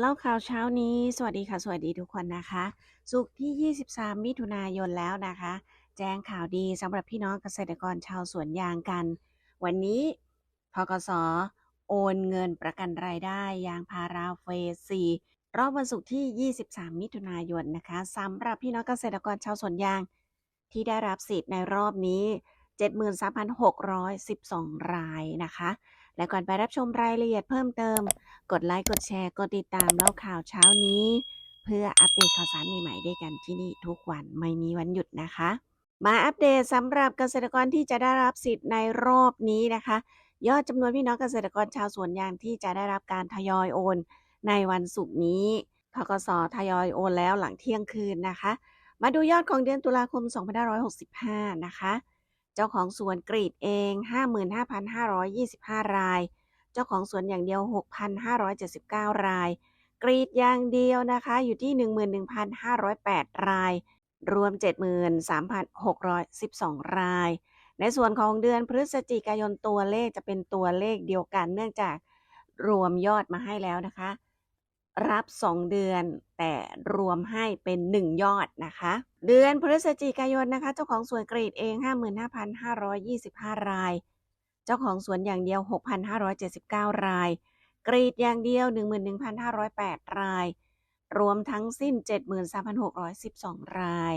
เล่าข่าวเช้านี้ สวัสดีค่ะ สวัสดีทุกคนนะคะศุกร์ที่ 23 มิถุนายนแล้วนะคะ แจ้งข่าวดีสำหรับพี่น้องเกษตรกรชาวสวนยางกัน วันนี้พกสโอนเงินประกันรายได้ยางพาราเฟส4รอบวันศุกร์ที่ 23 มิถุนายนนะคะสำหรับพี่น้องเกษตรกรชาวสวนยาง ที่ได้รับสิทธิ์ในรอบนี้ 73,612 รายนะคะ และก่อนไปรับชมรายละเอียดเพิ่มเติม กดไลค์ กดแชร์ กดติดตามเล่าข่าวเช้านี้ เพื่ออัปเดตข่าวสารใหม่ๆด้วยกันที่นี่ทุกวันไม่มีวันหยุดนะคะ มาอัปเดตสำหรับเกษตรกรที่จะได้รับสิทธิ์ในรอบนี้นะคะ ยอดจำนวนพี่น้องเกษตรกรชาวสวนยางที่จะได้รับการทยอยโอน ในวันศุกร์นี้พกสทยอยโอนแล้วหลังเที่ยงคืนนะคะ มาดูยอดของเดือนตุลาคม 2565 นะคะ เจ้าของสวนกรีดเอง 55,525 ราย เจ้าของสวนอย่างเดียว 6,579 ราย กรีดอย่างเดียวนะคะอยู่ที่ 11,508 ราย รวม 73,612 ราย ในส่วนของเดือนพฤศจิกายนตัวเลขจะเป็นตัวเลขเดียวกันเนื่องจากรวมยอดมาให้แล้วนะคะ รับ 2 เดือน แต่รวมให้เป็น 1 ยอดนะคะ เดือนพฤศจิกายนนะคะ เจ้าของสวนกรีดเอง 55,525 ราย เจ้าของสวนอย่างเดียว 6,579 ราย กรีดอย่างเดียว 11,508 ราย รวมทั้งสิ้น 73,612 ราย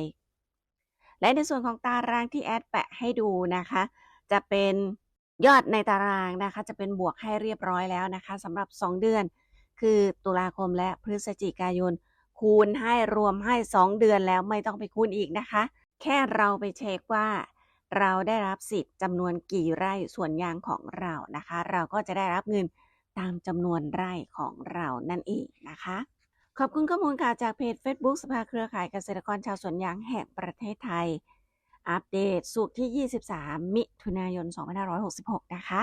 และในส่วนของตารางที่แอดแปะให้ดูนะคะ จะเป็นยอดในตารางนะคะ จะเป็นบวกให้เรียบร้อยแล้วนะคะสำหรับ 2 เดือน คือตุลาคมและพฤศจิกายน คูณให้รวมให้ 2 เดือนแล้วไม่ต้องไปคูณอีกนะคะ แค่เราไปเช็คว่า เราได้รับสิทธิ์จำนวนกี่ไร่สวนยางของเรานะคะ เราก็จะได้รับเงินตามจำนวนไร่ของเรานั่นเองนะคะ ขอบคุณข้อมูลข่าวจากเพจ Facebook สภาเครือข่ายเกษตรกรชาวสวนยางแห่งประเทศไทย อัปเดตสุกที่ 23 มิถุนายน 2566 นะคะ